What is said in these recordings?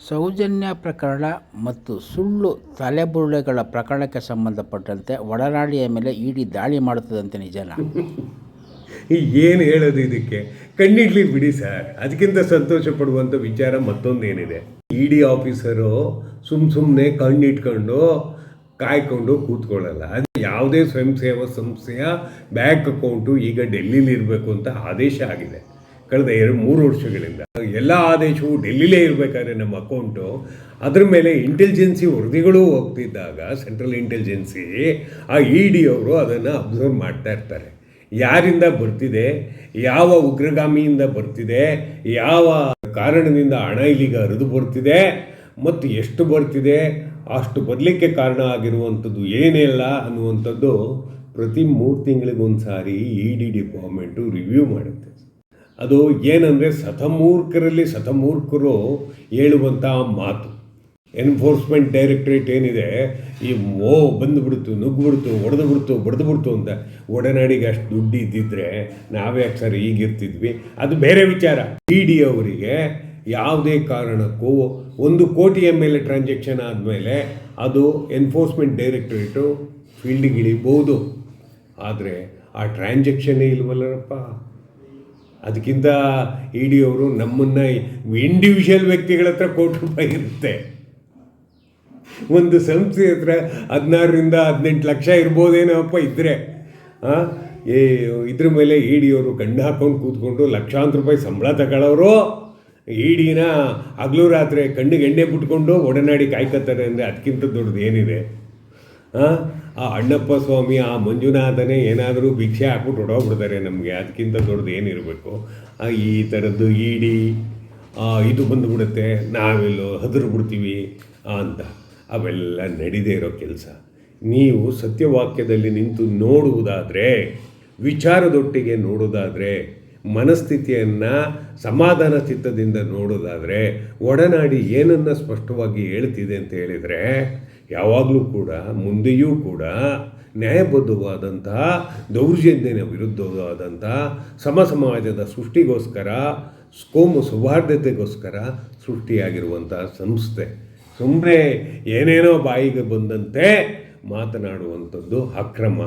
ಸೌಜನ್ಯ ಪ್ರಕರಣ ಮತ್ತು ಸುಳ್ಳು ತಲೆಬುರುಡೆಗಳ ಪ್ರಕರಣಕ್ಕೆ ಸಂಬಂಧಪಟ್ಟಂತೆ ಒಡನಾಡಿಯ ಮೇಲೆ ಇಡಿ ದಾಳಿ ಮಾಡುತ್ತದಂತೆ ನಿಜನ? ಏನು ಹೇಳೋದು ಇದಕ್ಕೆ? ಕಣ್ಣಿಡ್ಲಿ ಬಿಡಿ ಸರ್. ಅದಕ್ಕಿಂತ ಸಂತೋಷ ಪಡುವಂಥ ವಿಚಾರ ಮತ್ತೊಂದೇನಿದೆ. ಇ ಡಿ ಆಫೀಸರು ಸುಮ್ಮ ಸುಮ್ಮನೆ ಕಣ್ಣಿಟ್ಕೊಂಡು ಕಾಯ್ಕೊಂಡು ಕೂತ್ಕೊಳ್ಳಲ್ಲ. ಅದು ಯಾವುದೇ ಸ್ವಯಂ ಸೇವಾ ಸಂಸ್ಥೆಯ ಬ್ಯಾಂಕ್ ಅಕೌಂಟು ಈಗ ಡೆಲ್ಲಿಲಿರಬೇಕು ಅಂತ ಆದೇಶ ಆಗಿದೆ. ಕಳೆದ ಎರಡು, ಮೂರು ವರ್ಷಗಳಿಂದ. ಎಲ್ಲ ಆದೇಶವು ಡೆಲ್ಲಿಲೇ ಇರಬೇಕಾದ್ರೆ ನಮ್ಮ ಅಕೌಂಟು. ಅದರ ಮೇಲೆ ಇಂಟೆಲಿಜೆನ್ಸಿ ವರದಿಗಳು ಹೋಗ್ತಿದ್ದಾಗ, ಸೆಂಟ್ರಲ್ ಇಂಟೆಲಿಜೆನ್ಸಿ ಆ ಇ ಡಿ ಅವರು ಅದನ್ನು ಅಬ್ಸರ್ವ್ ಮಾಡ್ತಾ ಇರ್ತಾರೆ. ಯಾರಿಂದ ಬರ್ತಿದೆ? ಯಾವ ಉಗ್ರಗಾಮಿಯಿಂದ ಬರ್ತಿದೆ? ಯಾವ ಕಾರಣದಿಂದ ಹಣ ಇಲ್ಲಿಗೆ ಹರಿದು ಬರ್ತಿದೆ? ಮತ್ತು ಎಷ್ಟು ಬರ್ತಿದೆ? ಅಷ್ಟು ಬರಲಿಕ್ಕೆ ಕಾರಣ ಆಗಿರುವಂಥದ್ದು ಏನೆಲ್ಲ ಅನ್ನುವಂಥದ್ದು ಪ್ರತಿ ಮೂರು ತಿಂಗಳಿಗೊಂದು ಸಾರಿ ಇ ಡಿ ಡಿಪಾರ್ಟ್ಮೆಂಟು ರಿವ್ಯೂ ಮಾಡುತ್ತೆ. ಅದು ಏನಂದರೆ ಸತಮೂರ್ಖರಲ್ಲಿ ಸತಮೂರ್ಖರು ಹೇಳುವಂಥ ಮಾತು. ಎನ್ಫೋರ್ಸ್ಮೆಂಟ್ ಡೈರೆಕ್ಟ್ರೇಟ್ ಏನಿದೆ, ಈ ಓ ಬಂದುಬಿಡ್ತು, ನುಗ್ಗಿಬಿಡ್ತು ಹೊಡೆದು ಬಿಡ್ತು ಬಡ್ದು ಬಿಡ್ತು ಅಂತ ಒಡನಾಡಿಗೆ ಅಷ್ಟು ದುಡ್ಡು ಇದ್ದಿದ್ರೆ ನಾವೇ ಸರ್ ಈಗಿರ್ತಿದ್ವಿ ಅದು ಬೇರೆ ವಿಚಾರ. ಇ ಡಿ ಅವರಿಗೆ ಯಾವುದೇ ಕಾರಣಕ್ಕೂ ಒಂದು ಕೋಟಿಯ ಮೇಲೆ ಟ್ರಾನ್ಸಾಕ್ಷನ್ ಆದಮೇಲೆ ಅದು ಎನ್ಫೋರ್ಸ್ಮೆಂಟ್ ಡೈರೆಕ್ಟ್ರೇಟು ಫೀಲ್ಡಿಗೆ ಇಳಿಬೋದು ಆದರೆ ಆ ಟ್ರಾನ್ಸಾಕ್ಷನ್ನೇ ಇಲ್ವಲ್ಲರಪ್ಪ? ಅದಕ್ಕಿಂತ ಇ ಡಿ ಅವರು ನಮ್ಮನ್ನು ಇಂಡಿವಿಜುವಲ್ ವ್ಯಕ್ತಿಗಳ ಹತ್ರ ಕೋಟಿ ರೂಪಾಯಿ ಇರುತ್ತೆ ಒಂದು ಸಂಸ್ಥೆ ಹತ್ರ ಹದಿನಾರರಿಂದ ಹದಿನೆಂಟು ಲಕ್ಷ ಇರ್ಬೋದೇನೋಪ್ಪ ಇದ್ದರೆ ಏ, ಇದ್ರ ಮೇಲೆ ಇ ಡಿ ಅವರು ಗಂಡು ಹಾಕೊಂಡು ಕೂತ್ಕೊಂಡು ಲಕ್ಷಾಂತರ ರೂಪಾಯಿ ಸಂಬಳ ತಗೊಳ್ಳೋರು ಇ ಡಿನ ಹಗಲು ರಾತ್ರಿ ಕಣ್ಣಿಗೆ ಎಣ್ಣೆ ಬಿಟ್ಕೊಂಡು ಒಡನಾಡಿ ಕಾಯ್ಕೊತಾರೆ ಅಂದರೆ ಅದಕ್ಕಿಂತ ದೊಡ್ಡದು ಏನಿದೆ ಆ ಅಣ್ಣಪ್ಪ ಸ್ವಾಮಿ, ಆ ಮಂಜುನಾಥನೇ ಏನಾದರೂ ಭಿಕ್ಷೆ ಹಾಕ್ಬಿಟ್ಟು ಹೊಡೋಗ್ಬಿಡ್ತಾರೆ ನಮಗೆ. ಅದಕ್ಕಿಂತ ದೊಡ್ಡದು ಏನಿರಬೇಕು? ಈ ಥರದ್ದು ಈಡಿ ಇದು ಬಂದುಬಿಡುತ್ತೆ. ನಾವೆಲ್ಲೋ ಹದರು ಬಿಡ್ತೀವಿ ಅಂತ. ಅವೆಲ್ಲ ನಡೀದೇ ಇರೋ ಕೆಲಸ. ನೀವು ಸತ್ಯವಾಕ್ಯದಲ್ಲಿ ನಿಂತು ನೋಡುವುದಾದರೆ, ವಿಚಾರದೊಟ್ಟಿಗೆ ನೋಡೋದಾದರೆ ಮನಸ್ಥಿತಿಯನ್ನು, ಸಮಾಧಾನ ಚಿತ್ತದಿಂದ ನೋಡೋದಾದರೆ ಒಡನಾಡಿ ಏನನ್ನು ಸ್ಪಷ್ಟವಾಗಿ ಹೇಳ್ತಿದೆ ಅಂತ ಹೇಳಿದರೆ ಯಾವಾಗಲೂ ಕೂಡ, ಮುಂದೆಯೂ ಕೂಡ ನ್ಯಾಯಬದ್ಧವಾದಂತಹ ದೌರ್ಜನ್ಯನ ವಿರುದ್ಧವಾದಂತಹ ಸಮ ಸಮಾಜದ ಸೃಷ್ಟಿಗೋಸ್ಕರ, ಕೋಮು ಸೌಹಾರ್ದತೆಗೋಸ್ಕರ ಸೃಷ್ಟಿಯಾಗಿರುವಂತಹ ಸಂಸ್ಥೆ. ಸುಮ್ಮನೆ ಏನೇನೋ ಬಾಯಿಗೆ ಬಂದಂತೆ ಮಾತನಾಡುವಂಥದ್ದು ಅಕ್ರಮ,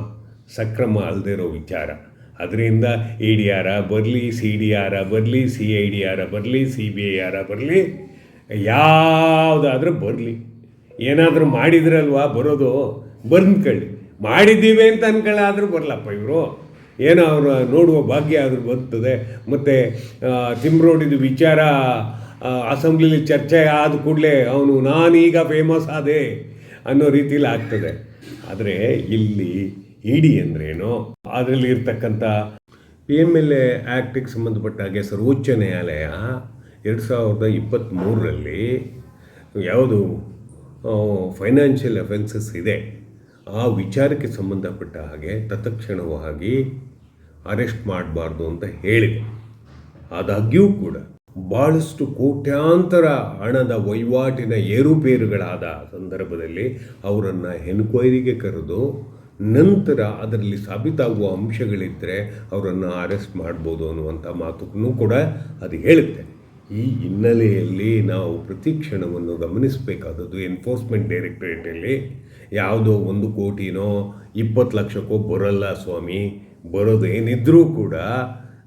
ಸಕ್ರಮ ಅಲ್ಲದೆ ಇರೋ ವಿಚಾರ. ಅದರಿಂದ ಇ ಡಿ ಆರ ಬರಲಿ ಸಿ ಡಿ ಆರ ಬರಲಿ ಸಿ ಐ ಡಿ ಆರ ಬರಲಿ ಸಿ ಬಿ ಐ ಆರ ಬರಲಿ, ಯಾವುದಾದ್ರೂ ಬರಲಿ. ಏನಾದರೂ ಮಾಡಿದ್ರಲ್ವಾ ಬರೋದು ಬಂದ್ಕೊಳ್ಳಿ ಮಾಡಿದ್ದೀವಿ ಅಂತ ಅನ್ಕೊಳ್ಳಾದ್ರೂ ಬರಲಪ್ಪ ಇವರು. ಏನೋ ಅವರು ನೋಡುವ ಭಾಗ್ಯ ಆದರೂ ಬರ್ತದೆ. ಮತ್ತು ತಿಮ್ರೋಡಿದು ವಿಚಾರ ಅಸೆಂಬ್ಲಿಲಿ ಚರ್ಚೆ ಆದ ಕೂಡಲೇ ಅವನು, ನಾನೀಗ ಫೇಮಸ್ ಆದೆ ಅನ್ನೋ ರೀತಿಲಿ ಆಗ್ತದೆ. ಆದರೆ ಇಲ್ಲಿ ಇಡಿ ಅಂದ್ರೇನು? ಅದರಲ್ಲಿ ಇರ್ತಕ್ಕಂಥ ಪಿ ಎಂ ಎಲ್ ಎ ಆ್ಯಕ್ಟಿಗೆ ಸಂಬಂಧಪಟ್ಟ ಹಾಗೆ ಸರ್ವೋಚ್ಚ ನ್ಯಾಯಾಲಯ ಎರಡು ಸಾವಿರದ ಇಪ್ಪತ್ತ್ಮೂರರಲ್ಲಿ ಯಾವುದು ಫೈನಾನ್ಷಿಯಲ್ ಅಫೆನ್ಸಸ್ ಇದೆ. ಆ ವಿಚಾರಕ್ಕೆ ಸಂಬಂಧಪಟ್ಟ ಹಾಗೆ ತತ್ಕ್ಷಣವಾಗಿ ಅರೆಸ್ಟ್ ಮಾಡಬಾರ್ದು ಅಂತ ಹೇಳಿದೆ. ಆದಾಗ್ಯೂ ಕೂಡ ಭಾಳಷ್ಟು ಕೋಟ್ಯಾಂತರ ಹಣದ ವಹಿವಾಟಿನ ಏರುಪೇರುಗಳಾದ ಸಂದರ್ಭದಲ್ಲಿ ಅವರನ್ನು ಎನ್ಕ್ವೈರಿಗೆ ಕರೆದು ನಂತರ ಅದರಲ್ಲಿ ಸಾಬೀತಾಗುವ ಅಂಶಗಳಿದ್ದರೆ ಅವರನ್ನು ಅರೆಸ್ಟ್ ಮಾಡ್ಬೋದು ಅನ್ನುವಂಥ ಮಾತುಗೂ ಕೂಡ ಅದು ಹೇಳುತ್ತೆ. ಈ ಹಿನ್ನೆಲೆಯಲ್ಲಿ ನಾವು ಪ್ರತಿ ಕ್ಷಣವನ್ನು ಗಮನಿಸಬೇಕಾದದ್ದು ಎನ್ಫೋರ್ಸ್ಮೆಂಟ್ ಡೈರೆಕ್ಟರೇಟಲ್ಲಿ ಯಾವುದೋ ಒಂದು ಕೋಟಿನೋ ಇಪ್ಪತ್ತು ಲಕ್ಷಕ್ಕೋ ಬರಲ್ಲ ಸ್ವಾಮಿ. ಬರೋದೇನಿದ್ರೂ ಕೂಡ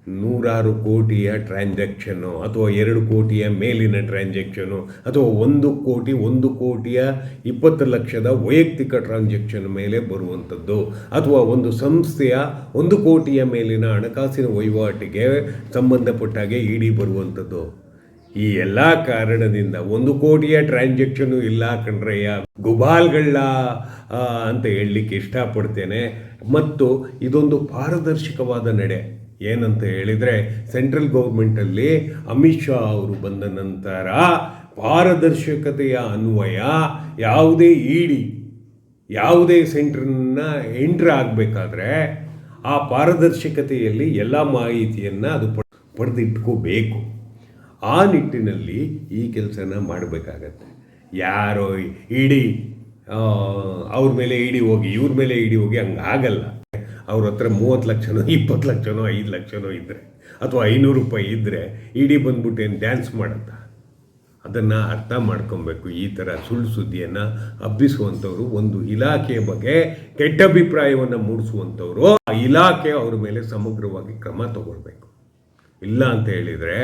ನೂರಾರು ಕೋಟಿಯ ಟ್ರಾನ್ಸಾಕ್ಷನ್ನು ಅಥವಾ ಎರಡು ಕೋಟಿಯ ಮೇಲಿನ ಟ್ರಾನ್ಸಾಕ್ಷನು ಅಥವಾ ಒಂದು ಕೋಟಿ, ಒಂದು ಕೋಟಿಯ ಇಪ್ಪತ್ತು ಲಕ್ಷದ ವೈಯಕ್ತಿಕ ಟ್ರಾನ್ಸಾಕ್ಷನ್ ಮೇಲೆ ಬರುವಂಥದ್ದು. ಅಥವಾ ಒಂದು ಸಂಸ್ಥೆಯ ಒಂದು ಕೋಟಿಯ ಮೇಲಿನ ಹಣಕಾಸಿನ ವಹಿವಾಟಿಗೆ ಸಂಬಂಧಪಟ್ಟಾಗೆ ಇಡಿ ಬರುವಂಥದ್ದು. ಈ ಎಲ್ಲ ಕಾರಣದಿಂದ ಒಂದು ಕೋಟಿಯ ಟ್ರಾನ್ಸಾಕ್ಷನು ಇಲ್ಲ ಕಣ್ರಯ್ಯ ಗುಬಾಲ್ಗಳ ಅಂತ ಹೇಳಲಿಕ್ಕೆ ಇಷ್ಟಪಡ್ತೇನೆ. ಮತ್ತು ಇದೊಂದು ಪಾರದರ್ಶಕವಾದ ನಡೆ. ಏನಂತ ಹೇಳಿದರೆ, ಸೆಂಟ್ರಲ್ ಗೌರ್ಮೆಂಟಲ್ಲಿ ಅಮಿತ್ ಶಾ ಅವರು ಬಂದ ನಂತರ ಪಾರದರ್ಶಕತೆಯ ಅನ್ವಯ ಯಾವುದೇ ಇಡಿ, ಯಾವುದೇ ಸೆಂಟ್ರನ್ನ ಎಂಟ್ರ್ ಆಗಬೇಕಾದ್ರೆ ಆ ಪಾರದರ್ಶಕತೆಯಲ್ಲಿ ಎಲ್ಲ ಮಾಹಿತಿಯನ್ನು ಅದು ಪಡೆದಿಟ್ಕೋಬೇಕು. ಆ ನಿಟ್ಟಿನಲ್ಲಿ ಈ ಕೆಲಸನ ಮಾಡಬೇಕಾಗತ್ತೆ. ಯಾರೋ ಇಡಿ ಅವ್ರ ಮೇಲೆ ಇಡಿ ಹೋಗಿ, ಇವ್ರ ಮೇಲೆ ಇಡಿ ಹೋಗಿ ಹಂಗೆ ಆಗಲ್ಲ. ಅವ್ರ ಹತ್ರ ಮೂವತ್ತು ಲಕ್ಷನೋ, ಇಪ್ಪತ್ತು ಲಕ್ಷನೋ, ಐದು ಲಕ್ಷನೋ ಇದ್ದರೆ ಅಥವಾ ಐನೂರು ರೂಪಾಯಿ ಇದ್ದರೆ ಇಡಿ ಬಂದ್ಬಿಟ್ಟು ಏನು ಡ್ಯಾನ್ಸ್ ಮಾಡುತ್ತಾ? ಅದನ್ನು ಅರ್ಥ ಮಾಡ್ಕೊಬೇಕು. ಈ ಥರ ಸುಳ್ಳು ಸುದ್ದಿಯನ್ನು ಹಬ್ಬಿಸುವಂಥವ್ರು ಒಂದು ಇಲಾಖೆಯ ಬಗ್ಗೆ ಕೆಟ್ಟ ಅಭಿಪ್ರಾಯವನ್ನು ಮೂಡಿಸುವಂಥವ್ರು ಆ ಇಲಾಖೆ ಅವ್ರ ಮೇಲೆ ಸಮಗ್ರವಾಗಿ ಕ್ರಮ ತಗೊಳ್ಬೇಕು. ಇಲ್ಲ ಅಂತ ಹೇಳಿದರೆ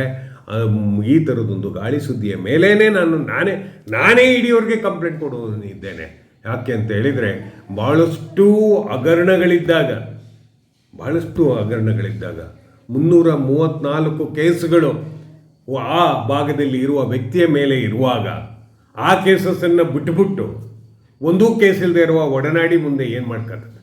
ಈ ಥರದೊಂದು ಗಾಳಿ ಸುದ್ದಿಯ ಮೇಲೇ ನಾನು, ನಾನೇ ನಾನೇ ಇಡಿಯವ್ರಿಗೆ ಕಂಪ್ಲೇಂಟ್ ಕೊಡೋನಿದ್ದೇನೆ ಯಾಕೆ ಅಂತ ಹೇಳಿದರೆ ಭಾಳಷ್ಟು ಹಗರಣಗಳಿದ್ದಾಗ ಭಾಳಷ್ಟು ಹಗರಣಗಳಿದ್ದಾಗ, ಮುನ್ನೂರ ಮೂವತ್ತ್ನಾಲ್ಕು ಕೇಸುಗಳು ಆ ಭಾಗದಲ್ಲಿ ಇರುವ ವ್ಯಕ್ತಿಯ ಮೇಲೆ ಇರುವಾಗ, ಆ ಕೇಸಸ್ಸನ್ನು ಬಿಟ್ಟುಬಿಟ್ಟು ಒಂದೂ ಕೇಸ್ ಇಲ್ಲದೆ ಇರುವ ಒಡನಾಡಿ ಮುಂದೆ ಏನು ಮಾಡ್ಕೊತದೆ